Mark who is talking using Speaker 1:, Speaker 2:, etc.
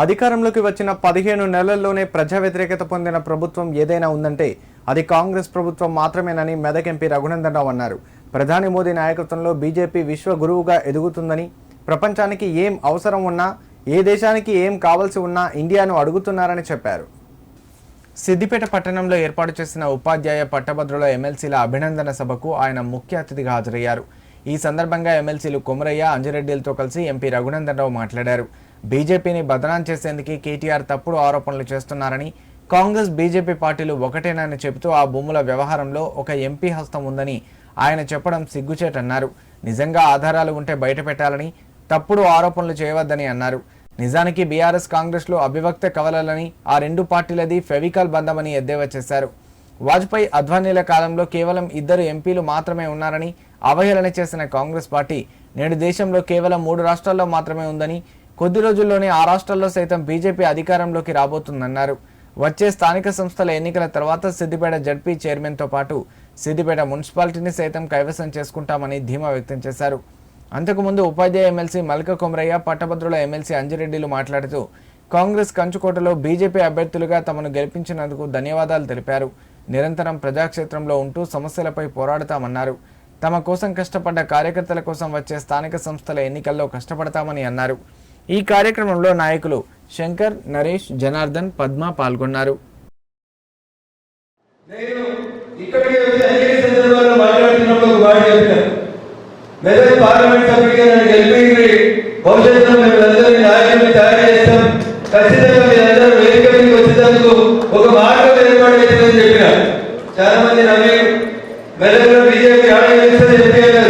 Speaker 1: అధికారంలోకి వచ్చిన పదిహేను నెలల్లోనే ప్రజా వ్యతిరేకత పొందిన ప్రభుత్వం ఏదైనా ఉందంటే అది కాంగ్రెస్ ప్రభుత్వం మాత్రమేనని మెదక్ ఎంపీ రఘునందన్ రావు అన్నారు. ప్రధాని మోదీ నాయకత్వంలో బీజేపీ విశ్వ గురువుగా ఎదుగుతుందని ప్రపంచానికి ఏం అవసరం ఉన్నా ఏ దేశానికి ఏం కావాల్సి ఉన్నా ఇండియాను అడుగుతున్నారని చెప్పారు. సిద్దిపేట పట్టణంలో ఏర్పాటు చేసిన ఉపాధ్యాయ పట్టభద్రుల ఎమ్మెల్సీల అభినందన సభకు ఆయన ముఖ్య అతిథిగా హాజరయ్యారు. ఈ సందర్భంగా ఎమ్మెల్సీలు కొమరయ్య అంజిరెడ్డిలతో కలిసి ఎంపీ రఘునందన్ రావు మాట్లాడారు. బీజేపీని బదనాం చేసేందుకు కేటీఆర్ తప్పుడు ఆరోపణలు చేస్తున్నారని కాంగ్రెస్ బీజేపీ పార్టీలు ఒకటేనని చెబుతూ ఆ భూముల వ్యవహారంలో ఒక ఎంపీ హస్తం ఉందని ఆయన చెప్పడం సిగ్గుచేటన్నారు. నిజంగా ఆధారాలు ఉంటే బయటపెట్టాలని తప్పుడు ఆరోపణలు చేయవద్దని అన్నారు. నిజానికి బీఆర్ఎస్ కాంగ్రెస్లో అభివక్త కవలలని ఆ రెండు పార్టీలది ఫెవికల్ బంధమని ఎద్దేవా చేశారు. వాజ్పేయి అద్వానీల కాలంలో కేవలం ఇద్దరు ఎంపీలు మాత్రమే ఉన్నారని అవహేళన చేసిన కాంగ్రెస్ పార్టీ నేడు దేశంలో కేవలం మూడు రాష్ట్రాల్లో మాత్రమే ఉందని కొద్ది రోజుల్లోనే ఆ రాష్ట్రాల్లో సైతం బీజేపీ అధికారంలోకి రాబోతుందన్నారు. వచ్చే స్థానిక సంస్థల ఎన్నికల తర్వాత సిద్దిపేట జడ్పీ చైర్మన్తో పాటు సిద్దిపేట మున్సిపాలిటీని సైతం కైవసం చేసుకుంటామని ధీమా వ్యక్తం చేశారు. అంతకుముందు ఉపాధ్యాయ ఎమ్మెల్సీ మల్క కొమరయ్య పట్టభద్రుల ఎమ్మెల్సీ అంజిరెడ్డిలు మాట్లాడుతూ కాంగ్రెస్ కంచుకోటలో బీజేపీ అభ్యర్థులుగా తమను గెలిపించినందుకు ధన్యవాదాలు తెలిపారు. నిరంతరం ప్రజాక్షేత్రంలో ఉంటూ సమస్యలపై పోరాడతామన్నారు. తమ కోసం కష్టపడ్డ కార్యకర్తల కోసం వచ్చే స్థానిక సంస్థల ఎన్నికల్లో కష్టపడతామని అన్నారు. ఈ కార్యక్రమంలో నాయకులు శంకర్ నరేష్ జనార్దన్ పద్మ పాల్గొన్నారు.
Speaker 2: పార్లమెంట్ సభ్యుడిగా నన్ను గెలిపించి భవిష్యత్తులో మేము ബി ജെ പി ആണ്